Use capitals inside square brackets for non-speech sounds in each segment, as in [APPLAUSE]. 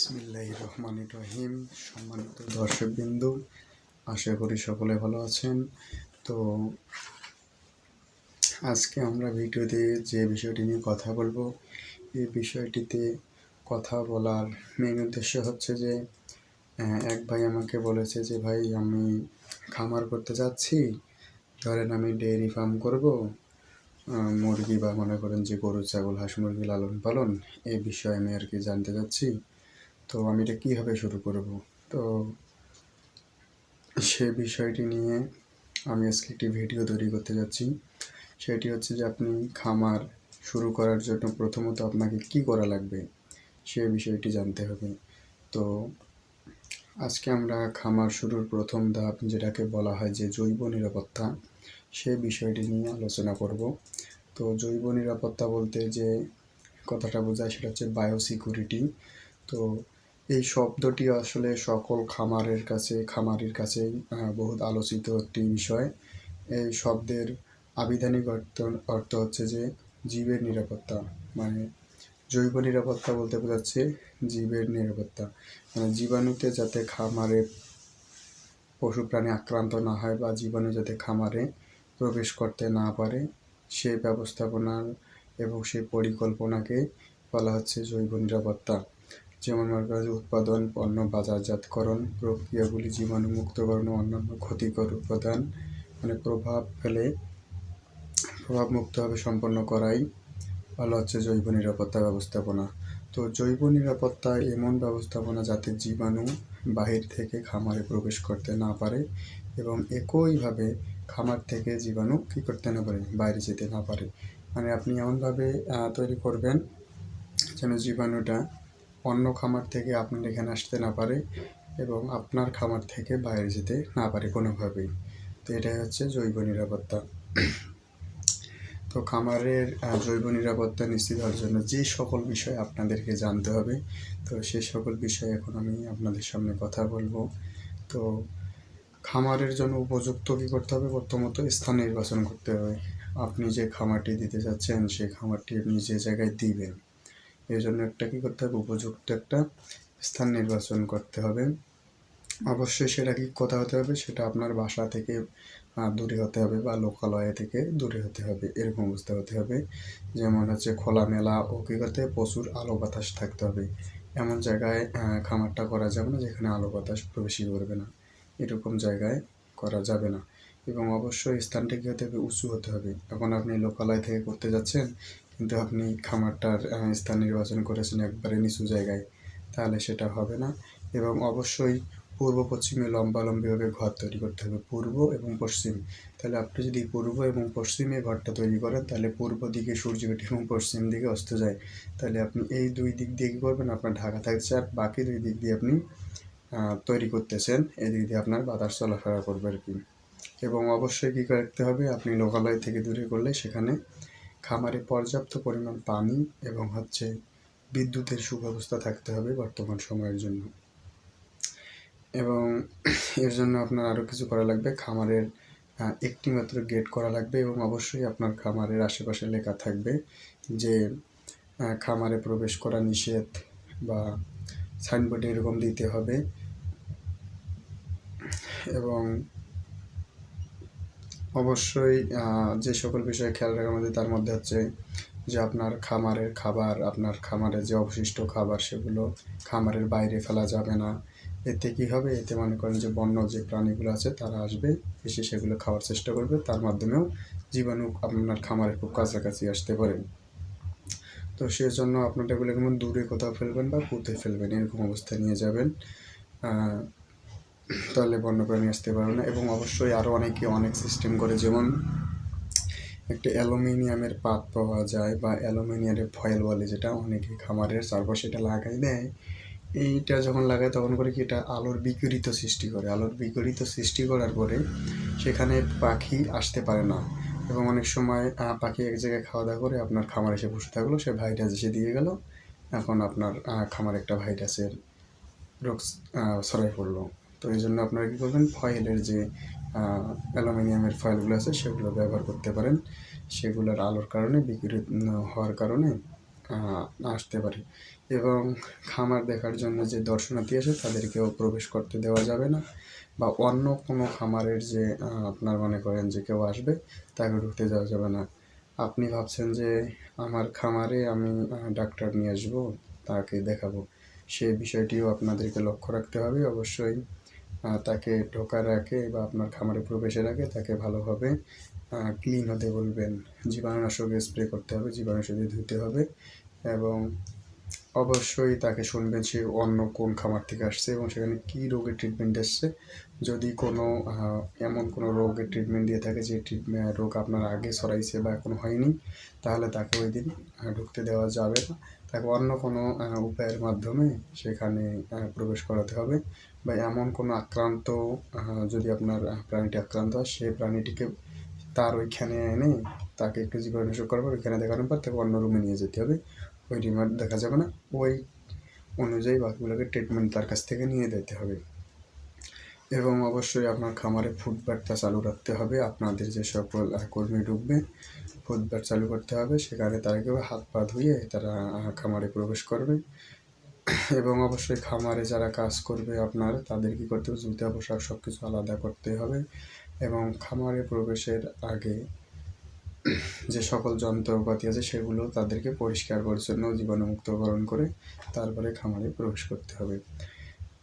বিসমিল্লাহ রহমান রহিম। সম্মানিত দর্শকবিন্দু, আশা করি সকলে ভালো আছেন। তো আজকে আমরা ভিডিওতে যে বিষয়টি নিয়ে কথা বলব, এই বিষয়টিতে কথা বলার মেন উদ্দেশ্য হচ্ছে যে এক ভাই আমাকে বলেছে যে, ভাই, আমি খামার করতে যাচ্ছি। ধরেন আমি ডেয়ারি ফার্ম করব। মুরগি বা মনে করেন যে গরু, ছাগল, হাঁস মুরগি লালন পালন এই বিষয়ে আমি আর কি জানতে চাচ্ছি। তো আমি এটা কীভাবে শুরু করব? তো সে বিষয়টি নিয়ে আমি আজকে একটি ভিডিও তৈরি করতে যাচ্ছি। সেটি হচ্ছে যে আপনি খামার শুরু করার জন্য প্রথমত আপনাকে কি করা লাগবে সে বিষয়টি জানতে হবে। তো আজকে আমরা খামার শুরুর প্রথম ধাপ যেটাকে বলা হয় যে জৈব নিরাপত্তা, সে বিষয়টি নিয়ে আলোচনা করব। তো জৈব নিরাপত্তা বলতে যে কথাটা বোঝায় সেটা হচ্ছে বায়োসিকিউরিটি তো এই শব্দটি আসলে সকল খামারের কাছে, খামারির কাছে বহুত আলোচিত একটি বিষয়। এই শব্দের আবিধানিক অর্থ অর্থ হচ্ছে যে জীবের নিরাপত্তা মানে জৈব নিরাপত্তা বলতে বোঝাচ্ছে জীবের নিরাপত্তা। মানে জীবাণুতে যাতে খামারে পশু প্রাণী আক্রান্ত না হয় বা জীবাণু যাতে খামারে প্রবেশ করতে না পারে, সেই ব্যবস্থাপনার এবং সেই পরিকল্পনাকে বলা হচ্ছে জৈব নিরাপত্তা। যেমন মনে যে উৎপাদন, পণ্য, বাজারজাতকরণ, প্রক্রিয়াগুলি জীবাণুমুক্তকরণ ও অন্যান্য ক্ষতিকর উপাদান মানে প্রভাব ফেলে প্রভাবমুক্তভাবে সম্পন্ন করাই ভালো হচ্ছে জৈব নিরাপত্তা ব্যবস্থাপনা। তো জৈব নিরাপত্তা এমন ব্যবস্থাপনা যাতে জীবাণু বাহির থেকে খামারে প্রবেশ করতে না পারে এবং একইভাবে খামার থেকে জীবাণু কী করতে না পারে, বাইরে যেতে না পারে। মানে আপনি এমনভাবে তৈরি করবেন যেন জীবাণুটা অন্য খামার থেকে আপনার এখানে আসতে না পারে এবং আপনার খামার থেকে বাইরে যেতে না পারে কোনোভাবেই। তো এটাই হচ্ছে জৈব নিরাপত্তা। তো খামারের জৈব নিরাপত্তা নিশ্চিত হওয়ার জন্য যে সকল বিষয় আপনাদেরকে জানতে হবে, তো সে সকল বিষয়ে এখন আমি আপনাদের সামনে কথা বলব। তো খামারের জন্য উপযুক্ত কী করতে হবে? প্রথমত স্থান নির্বাচন করতে হবে। আপনি যে খামারটি দিতে যাচ্ছেন সেই খামারটি আপনি যে জায়গায় দিবেন এর জন্য একটা কী করতে হবে? উপযুক্ত একটা স্থান নির্বাচন করতে হবে। অবশ্যই সেটা কি কোথায় হতে হবে? সেটা আপনার বাসা থেকে দূরে হতে হবে বা লোকালয় থেকে দূরে হতে হবে। এরকম অবস্থা হতে হবে। যেমন হচ্ছে খোলামেলা ও কী করতে প্রচুর আলো বাতাস থাকতে হবে। এমন জায়গায় খামারটা করা যাবে না যেখানে আলো বাতাস প্রবেশই করবে না। এরকম জায়গায় করা যাবে না। এবং অবশ্যই স্থানটি কী হতে হবে? উঁচু হতে হবে। এখন আপনি লোকালয় থেকে করতে যাচ্ছেন কিন্তু আপনি খামারটার স্থান নির্বাচন করেছেন একবারে নিচু জায়গায়, তাহলে সেটা হবে না। এবং অবশ্যই পূর্ব, পশ্চিমে লম্বালম্বিভাবে ঘর তৈরি করতে হবে, পূর্ব এবং পশ্চিম। তাহলে আপনি যদি পূর্ব এবং পশ্চিমে ঘরটা তৈরি করেন, তাহলে পূর্ব দিকে সূর্য ওঠে এবং পশ্চিম দিকে অস্ত যায়। তাহলে আপনি এই দুই দিক দিয়ে কী করবেন? আপনার ঢাকা থাকছে আর বাকি দুই দিক দিয়ে আপনি তৈরি করতেছেন। এই দিক দিয়ে আপনার বাতাস চলাফেরা করবে আর কি। এবং অবশ্যই কী করতে হবে? আপনি লোকালয় থেকে দূরে করলে সেখানে খামারে পর্যাপ্ত পরিমাণ পানি এবং হচ্ছে বিদ্যুতের সুব্যবস্থা থাকতে হবে বর্তমান সময়ের জন্য। এবং এর জন্য আপনার আরও কিছু করা লাগবে। খামারের একটি মাত্র গেট করা লাগবে এবং অবশ্যই আপনার খামারের আশেপাশে লেখা থাকবে যে খামারে প্রবেশ করা নিষেধ বা সাইনবোর্ডে এরকম দিতে হবে। এবং অবশ্যই যে সকল বিষয়ে খেয়াল রাখার মধ্যে তার মধ্যে হচ্ছে যে আপনার খামারের খাবার, আপনার খামারের যে অবশিষ্ট খাবার সেগুলো খামারের বাইরে ফেলা যাবে না। এতে কী হবে? এতে মনে করেন যে বন্য যে প্রাণীগুলো আছে তারা আসবে, এসে সেগুলো খাওয়ার চেষ্টা করবে, তার মাধ্যমেও জীবাণু আপনার খামারের খুব কাছাকাছি আসতে পারে। তো সেজন্য আপনার এগুলো কেমন দূরে কোথাও ফেলবেন বা পুঁতে ফেলবেন, এরকম অবস্থায় নিয়ে যাবেন। তাহলে বন্যপ্রাণী আসতে পারবে না। এবং অবশ্যই আরও অনেকে অনেক সিস্টেম করে, যেমন একটা অ্যালুমিনিয়ামের পাত পাওয়া যায় বা অ্যালুমিনিয়ামের ফয়েল বলে যেটা, অনেকে খামারের চারপাশে এটা লাগাই দেয়। এইটা যখন লাগায় তখন করে কি এটা আলোর বিকিরিত সৃষ্টি করে। আলোর বিকিরিত সৃষ্টি করার পরে সেখানে পাখি আসতে পারে না। এবং অনেক সময় পাখি এক জায়গায় খাওয়া দাওয়া করে আপনার খামার এসে বসে থাকল, সে ভাইরাস এসে দিয়ে গেল। এখন আপনার খামার একটা ভাইরাসের রোগ ছড়াই পড়ল। তো এই জন্য আপনারা কী করবেন? ফয়েলের যে অ্যালুমিনিয়ামের ফয়েলগুলো আছে, সেগুলো ব্যবহার করতে পারেন। সেগুলোর আলোর কারণে, বিকিরিত হওয়ার কারণে আসতে পারে। এবং খামার দেখার জন্য যে দর্শনার্থী আসে তাদেরকেও প্রবেশ করতে দেওয়া যাবে না। বা অন্য কোনো খামারের যে আপনার মনে করেন যে কেউ আসবে, তাকে ঢুকতে দেওয়া যাবে না। আপনি ভাবছেন যে, আমার খামারে আমি ডাক্তার নিয়ে আসব, তাকে দেখাবো। সে বিষয়টিও আপনাদেরকে লক্ষ্য রাখতে হবে অবশ্যই। তাকে ঢোকার আগে বা আপনার খামারে প্রবেশের আগে তাকে ভালোভাবে ক্লিন হতে বলবেন। জীবাণুনাশক স্প্রে করতে হবে, জীবাণুনাশক ধুতে হবে এবং অবশ্যই তাকে শুনবেন সে অন্য কোন খামার থেকে আসছে এবং সেখানে কী রোগের ট্রিটমেন্ট এসছে। যদি কোনো এমন কোনো রোগের ট্রিটমেন্ট দিয়ে থাকে যে ট্রিটমেন্ট রোগ আপনার আগে ছড়াইছে বা এখনও হয়নি, তাহলে তাকে ওই দিন ঢুকতে দেওয়া যাবে না। তাকে অন্য কোনো উপায়ের মাধ্যমে সেখানে প্রবেশ করাতে হবে। বা এমন কোনো আক্রান্ত যদি আপনার প্রাণীটি আক্রান্ত হয় সেই প্রাণীটিকে তার ওইখানে এনে তাকে একটু জীবাণুনাশক করবার ওইখানে দেখানোর পর তাকে অন্য রুমে নিয়ে যেতে হবে। ওই রিমান্ড দেখা যাবে না। ওই অনুযায়ী বাকিগুলোকে ট্রিটমেন্ট তার কাছ থেকে নিয়ে দিতে হবে। এবং অবশ্যই আপনার খামারে ফুডব্যাটটা চালু রাখতে হবে। আপনাদের যে সকল কর্মী ঢুকবে ফুডব্যাট চালু করতে হবে। সেখানে তারা কেউ হাত পা ধুয়ে তারা খামারে প্রবেশ করবে। এবং অবশ্যই খামারে যারা কাজ করবে আপনার, তাদের কী করতে হবে? জুতা, পোশাক সব কিছু আলাদা করতে হবে এবং খামারে প্রবেশের আগে যে সকল যন্ত্রপাতি আছে সেগুলো তাদেরকে পরিষ্কার, পরিচ্ছন্ন জীবাণুমুক্তকরণ করে তারপরে খামারে প্রবেশ করতে হবে।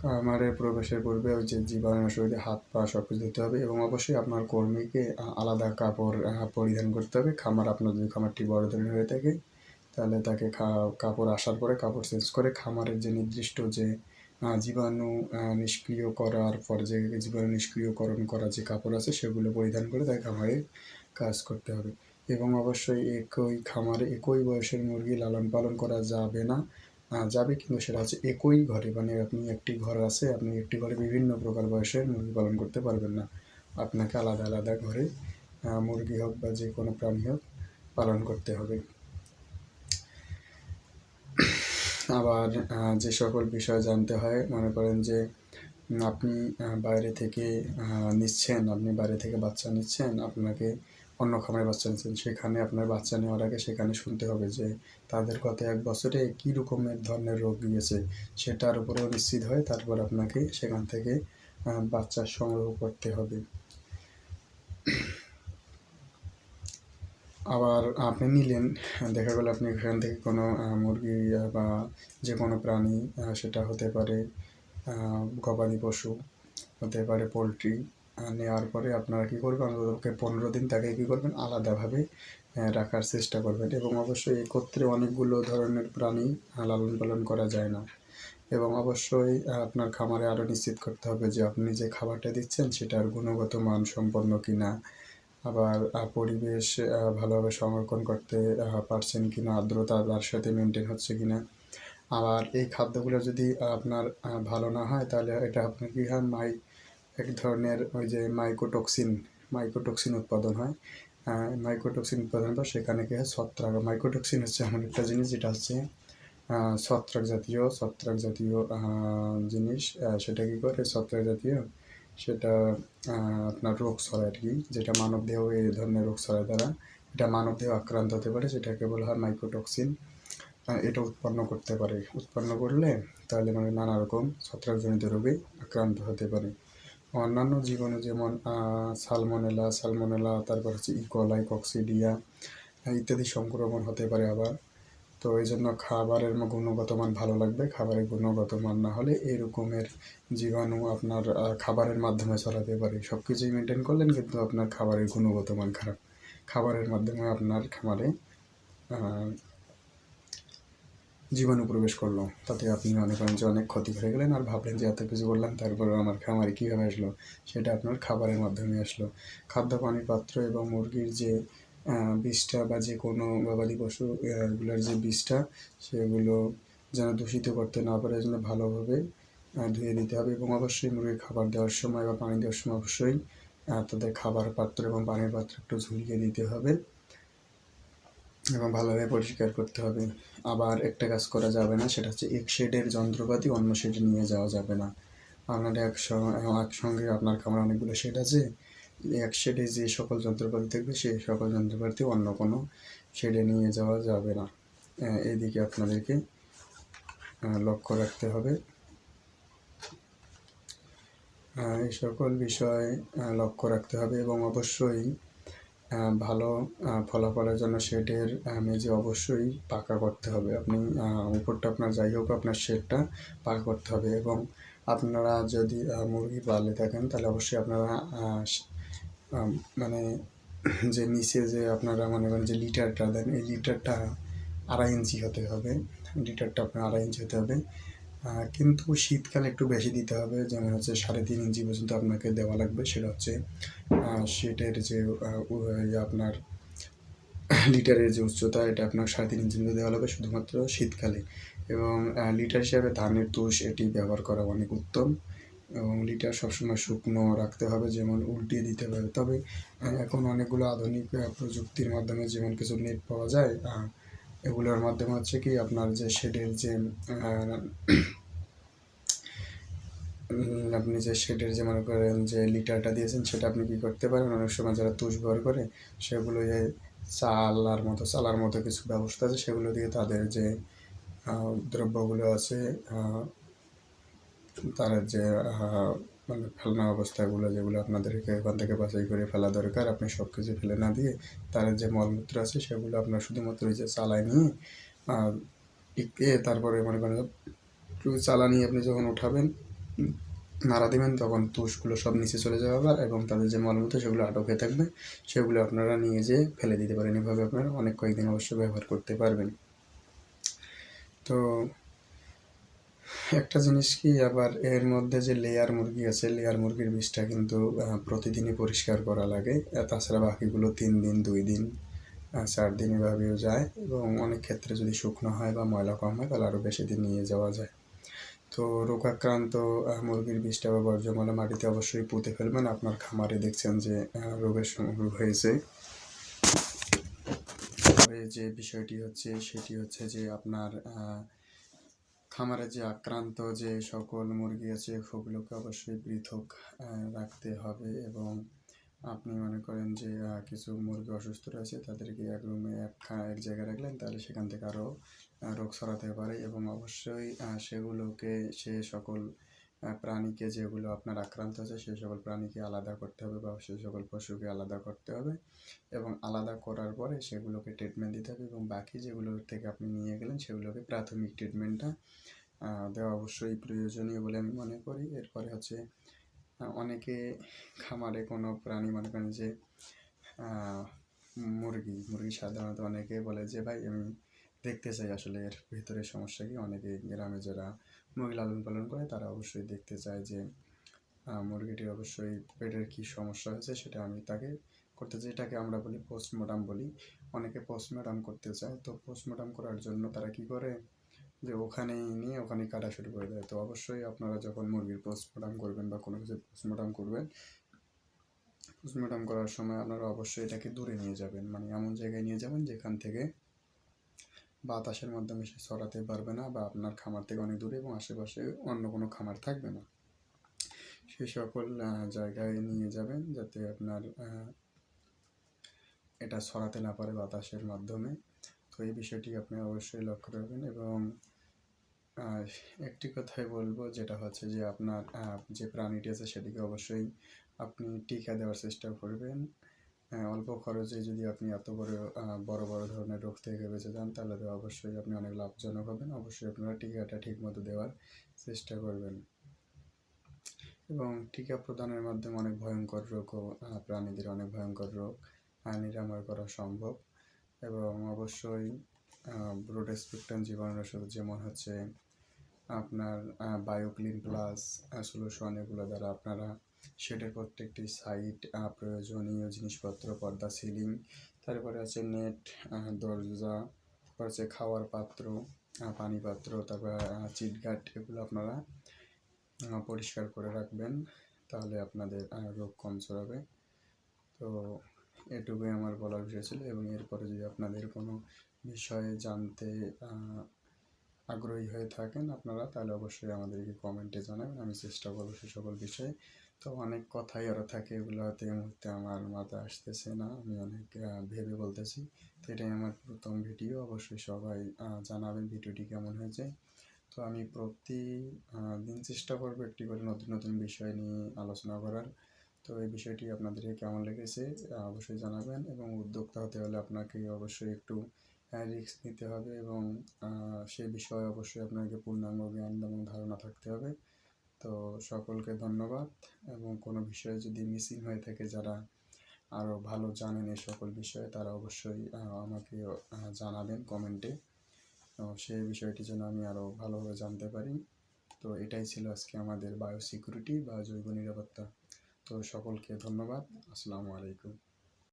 খামারে প্রবেশের পূর্বে ওই যে জীবাণুনাশক হাত পা সব কিছু ধুতে হবে এবং অবশ্যই আপনার কর্মীকে আলাদা কাপড় পরিধান করতে হবে। খামার আপনার যদি খামারটি বড় ধরনের হয়ে থাকে। তাহলে তাকে কাপড় আসার পরে কাপড় চেঞ্জ করে খামারের যে নির্দিষ্ট যে জীবাণু নিষ্ক্রিয় করার পর যে জীবাণু নিষ্ক্রিয়করণ করা যে কাপড় আছে সেগুলো পরিধান করে তাকে খামারে কাজ করতে হবে। এবং অবশ্যই একই খামারে একই বয়সের মুরগি লালন পালন করা যাবে না যাবে কিন্তু সেটা হচ্ছে একই ঘরে। মানে আপনি একটি ঘর আছে, আপনি একটি ঘরে বিভিন্ন প্রকার বয়সের মুরগি পালন করতে পারবেন না। আপনাকে আলাদা আলাদা ঘরে মুরগি হোক বা যে কোনো প্রাণী হোক পালন করতে হবে। আবার যে সকল বিষয় জানতে হয়, মনে করেন যে আপনি বাইরে থেকে নিচ্ছেন, আপনি বাইরে থেকে বাচ্চা নিচ্ছেন, আপনাকে অন্য খামারে বাচ্চা নিচ্ছেন, সেখানে আপনার বাচ্চা নেওয়ার আগে সেখানে শুনতে হবে যে, তাদের গত এক বছরে কী রকমের ধরনের রোগ গিয়েছে, সেটার উপরেও নিশ্চিত হয় তারপর আপনাকে সেখান থেকে বাচ্চা সংগ্রহ করতে হবে। আবার আপনি নিলেন, দেখা গেল আপনি এখান থেকে কোনো মুরগি বা যে কোনো প্রাণী সেটা হতে পারে গবাদি পশু, হতে পারে পোলট্রি নেওয়ার পরে আপনারা কী করবেন? অন্ততপক্ষে পনেরো দিন তাকে কী করবেন? আলাদাভাবে রাখার চেষ্টা করবেন। এবং অবশ্যই একত্রে অনেকগুলো ধরনের প্রাণী লালন পালন করা যায় না। এবং অবশ্যই আপনার খামারে আরও নিশ্চিত করতে হবে যে আপনি যে খাবারটা দিচ্ছেন, সেটার গুণগত মান সম্পন্ন কিনা। আবার পরিবেশ ভালোভাবে সংরক্ষণ করতে পারছেন কিনা, আর্দ্রতা তার সাথে মেনটেন হচ্ছে কিনা। আবার এই খাদ্যগুলো যদি আপনার ভালো না হয়, তাহলে এটা আপনার কী হয়? মাই, এক ধরনের ওই যে মাইকোটক্সিন মাইকোটক্সিন উৎপাদন হয়। মাইকোটক্সিন উৎপাদন পর সেখানে কী হয়? ছত্রাক মাইকোটক্সিন হচ্ছে এমন একটা জিনিস যেটা হচ্ছে ছত্রাক জাতীয় ছত্রাক জাতীয় জিনিস সেটা কী করে? ছত্রাক জাতীয় সেটা আপনার রোগ ছড়ায় আর কি, যেটা মানবদেহ এই ধরনের রোগ ছড়ায় দ্বারা। এটা মানবদেহ আক্রান্ত হতে পারে সেটাকে বলা হয় মাইক্রোটক্সিন এটা উৎপন্ন করতে পারে। উৎপন্ন করলে তাহলে মানে নানা রকম ছত্রাকজনিত রোগে আক্রান্ত হতে পারে। অন্যান্য জীবনে যেমন সালমোনেলা সালমোনেলা তারপর হচ্ছে ইকোলাই কক্সিডিয়া ইত্যাদি সংক্রমণ হতে পারে আবার। তো এই জন্য খাবারের গুণগত মান ভালো লাগবে। খাবারের গুণগত মান না হলে এরকমের জীবাণু আপনার খাবারের মাধ্যমে ছড়াতে পারে। সব কিছুই মেনটেন করলেন কিন্তু আপনার খাবারের গুণগত মান খারাপ। খাবারের মাধ্যমে আপনার খামারে জীবাণু প্রবেশ করল। তাতে আপনি মনে করেন যে অনেক ক্ষতি হয়ে গেলেন আর ভাবলেন যে এত কিছু করলাম তারপর আমার খামারে কীভাবে আসলো? সেটা আপনার খাবারের মাধ্যমে আসলো। খাদ্য পানির পাত্র এবং মুরগির যে বিষটা বা যে কোনো গবাদি পশু, এগুলোর যে বিষটা, সেগুলো যেন দূষিত করতে না পারে জন্য ভালোভাবে ধুয়ে দিতে হবে এবং অবশ্যই মুরগির খাবার দেওয়ার সময় বা পানি দেওয়ার সময় অবশ্যই তাদের খাবার পাত্র এবং পানির পাত্র একটু ঝুলিয়ে দিতে হবে এবং ভালোভাবে পরিষ্কার করতে হবে। আবার একটা কাজ করা যাবে না, সেটা হচ্ছে এক শেডের যন্ত্রপাতি অন্য শেডে নিয়ে যাওয়া যাবে না। আপনার একসঙ্গে একসঙ্গে আপনার খামারে অনেকগুলো শেড আছে এক শেডে যে সকল যন্ত্রপাতি থাকবে, সেই সকল যন্ত্রপাতি অন্য কোনো শেডে নিয়ে যাওয়া যাবে না। এদিকে আপনাদেরকে লক্ষ্য রাখতে হবে। এই সকল বিষয় লক্ষ্য রাখতে হবে এবং অবশ্যই ভালো ফলাফলের জন্য শেডের মেঝে অবশ্যই পাকা করতে হবে। আপনি উপরটা আপনার যাই হোক আপনার শেডটা পাকা করতে হবে এবং আপনারা যদি মুরগি পালে থাকেন, তাহলে অবশ্যই আপনারা মানে [CLEARS THROAT] যে নিচে যে আপনারা মনে করেন যে লিটারটা, দেন এই লিটারটা আড়াই ইঞ্চি হতে হবে। লিটারটা আপনার আড়াই ইঞ্চি হতে হবে। কিন্তু শীতকালে একটু বেশি দিতে হবে, যেমন হচ্ছে সাড়ে তিন ইঞ্চি পর্যন্ত আপনাকে দেওয়া লাগবে। সেটা হচ্ছে শেটের যে আপনার [CLEARS THROAT] লিটারের যে উচ্চতা, এটা আপনার সাড়ে তিন ইঞ্চি দেওয়া লাগবে শুধুমাত্র শীতকালে। এবং লিটার হিসাবে ধানের তুষ এটি ব্যবহার করা অনেক উত্তম। লিটার সবসময় শুকনো রাখতে হবে, যেমন উল্টিয়ে দিতে হবে। তবে এখন অনেকগুলো আধুনিক প্রযুক্তির মাধ্যমে যেমন কিছু নেট পাওয়া যায় এগুলোর মাধ্যমে হচ্ছে কি আপনার যে শেডের যে আপনি যে শেডের যে মনে করেন যে লিটারটা দিয়েছেন, সেটা আপনি কি করতে পারেন? অনেক সময় যারা তুষ ব্যবহার করে, সেগুলো যে চালার মতো চালার মতো কিছু ব্যবস্থা আছে, সেগুলো দিয়ে তাদের যে দ্রব্যগুলো আছে তার যে মানে ফেলনা অবস্থাগুলো, যেগুলো আপনাদেরকে এখান থেকে বাছাই করে ফেলা দরকার, আপনি সব কিছু ফেলে না দিয়ে তার যে মলমূত্র আছে, সেগুলো আপনার শুধুমাত্র ওই যে চালায় নিয়ে টিকে তারপরে মনে করেন চালা নিয়ে আপনি যখন উঠাবেন নাড়া দিবেন, তখন তুষগুলো সব নিচে চলে যাবে আবার এবং তাদের যে মলমূত্র, সেগুলো আটক হয়ে থাকবে। সেগুলো আপনারা নিয়ে যেয়ে ফেলে দিতে পারেন। এভাবে আপনারা অনেক কয়েকদিন অবশ্যই ব্যবহার করতে পারবেন। তো একটা জিনিস কি, আবার এর মধ্যে যে লেয়ার মুরগি আছে লেয়ার মুরগির বিষটা কিন্তু প্রতিদিনই পরিষ্কার করা লাগে। তাছাড়া বাকিগুলো তিন দিন, দুই দিন চার দিন এভাবেও যায় এবং অনেক ক্ষেত্রে যদি শুকনো হয় বা ময়লা কম হয়, তাহলে আরও বেশি দিন নিয়ে যাওয়া যায়। তো রোগাক্রান্ত মুরগির বিষটা বা বর্জ্যমালা মাটিতে অবশ্যই পুঁতে ফেলবেন। আপনার খামারে দেখছেন যে রোগের শুরু হয়েছে। যে বিষয়টি হচ্ছে, সেটি হচ্ছে যে আপনার খামারে যে আক্রান্ত যে সকল মুরগি আছে সেগুলোকে অবশ্যই পৃথক রাখতে হবে এবং আপনি মনে করেন যে কিছু মুরগি অসুস্থ রয়েছে, তাদেরকে এক রুমে, এক এক জায়গায় রাখলেন, তাহলে সেখান থেকে আরও রোগ ছড়াতে পারে এবং অবশ্যই সেগুলোকে সে সকল প্রাণীকে যেগুলো আপনার আক্রান্ত আছে সেই সকল প্রাণীকে আলাদা করতে হবে বা সেই সকল পশুকে আলাদা করতে হবে এবং আলাদা করার পরে সেগুলোকে ট্রিটমেন্ট দিতে হবে এবং বাকি যেগুলো থেকে আপনি নিয়ে গেলেন, সেগুলোকে প্রাথমিক ট্রিটমেন্টটা দেওয়া অবশ্যই প্রয়োজনীয় বলে আমি মনে করি। এরপরে হচ্ছে অনেকে খামারে কোনো প্রাণী, মনে করেন যে মুরগি মুরগি সাধারণত অনেকে বলে যে, ভাই, আমি দেখতে চাই আসলে এর ভিতরে সমস্যা কি? অনেকে গ্রামে যারা মুরগি লালন পালন করে, তারা অবশ্যই দেখতে চায় যে মুরগিটির অবশ্যই পেটের কি সমস্যা হয়েছে সেটা আমি তাকে করতে চাই। এটাকে আমরা বলি পোস্টমর্টম বলি। অনেকে পোস্টমর্টম করতে চায়। তো পোস্টমর্টম করার জন্য তারা কি করে? যে ওখানেই নিয়ে ওখানেই কাটা শুরু করে দেয়। তো অবশ্যই আপনারা যখন মুরগির পোস্টমর্টম করবেন বা কোনো কিছু পোস্টমর্টম করবেন পোস্টমর্টম করার সময় আপনারা অবশ্যই এটাকে দূরে নিয়ে যাবেন। মানে এমন জায়গায় নিয়ে যাবেন যেখান থেকে বাতাসের মাধ্যমে সে ছড়াতে পারবে না বা আপনার খামার থেকে অনেক দূরে এবং আশেপাশে অন্য কোনো খামার থাকবে না। সেই সকল জায়গায় নিয়ে যাবেন যাতে আপনার এটা ছড়াতে না পারে বাতাসের মাধ্যমে। তো এই বিষয়টি আপনি অবশ্যই লক্ষ্য রাখবেন এবং একটি কথাই বলব যেটা হচ্ছে যে আপনার যে প্রাণীটি আছে সেটিকে অবশ্যই আপনি টিকা দেওয়ার চেষ্টা করবেন। অল্প খরচে যদি আপনি এত বড় বড় বড় ধরনের রোগ থেকে বেঁচে যান, তাহলে তো অবশ্যই আপনি অনেক লাভজনক হবেন। অবশ্যই আপনারা টিকাটা ঠিক মতো দেওয়ার চেষ্টা করবেন। এবং টিকা প্রদানের মাধ্যমে অনেক ভয়ঙ্কর রোগও প্রাণীদের অনেক ভয়ঙ্কর রোগ নিরাময় করা সম্ভব। এবং অবশ্যই ব্রড স্পেকট্রাম জীবাণুনাশক যেমন হচ্ছে আপনার বায়োক্লিন প্লাস সলিউশন এগুলো দ্বারা আপনারা শেডের প্রত্যেকটি সাইড প্রয়োজনীয় জিনিসপত্র, পর্দা সিলিং তারপরে আছে নেট দরজা, তারপর আছে খাওয়ার পাত্র পানি পাত্র তারপর চিটগাট, এগুলো আপনারা পরিষ্কার করে রাখবেন, তাহলে আপনাদের রোগ কম ছড়াবে। তো এটুকুই আমার বলার বিষয় ছিল এবং এরপরে যদি আপনাদের কোনো বিষয়ে জানতে আগ্রহী হয়ে থাকেন আপনারা, তাহলে অবশ্যই আমাদেরকে কমেন্টে জানাবেন, আমি চেষ্টা করব সে সকল বিষয়ে তো অনেক কথাই আরও থাকে এগুলো হয়তো এই মুহূর্তে আমার মাথায় আসতেছে না, আমি অনেক ভেবে বলতেছি। তো এটাই আমার প্রথম ভিডিও, অবশ্যই সবাই জানাবেন ভিডিওটি কেমন হয়েছে। তো আমি প্রতি দিন চেষ্টা করব একটি করে নতুন নতুন বিষয় নিয়ে আলোচনা করার। তো এই বিষয়টি আপনাদেরকে কেমন লেগেছে অবশ্যই জানাবেন এবং উদ্যোক্তা হতে হলে আপনাকে অবশ্যই একটু রিস্ক নিতে হবে এবং সে বিষয়ে অবশ্যই আপনাকে পূর্ণাঙ্গ জ্ঞান এবং ধারণা থাকতে হবে। তো সকলকে ধন্যবাদ। এবং কোনো বিষয়ে যদি মিসিং হয়ে থাকে, যারা আরও ভালো জানেন এই সকল বিষয়ে, তারা অবশ্যই আমাকে জানাবেন কমেন্টে। সেই বিষয়টি যেন আমি আরও ভালোভাবে জানতে পারি। তো এটাই ছিল আজকে আমাদের বায়ো সিকিউরিটি বা জৈব নিরাপত্তা। তো সকলকে ধন্যবাদ। আসসালামু আলাইকুম।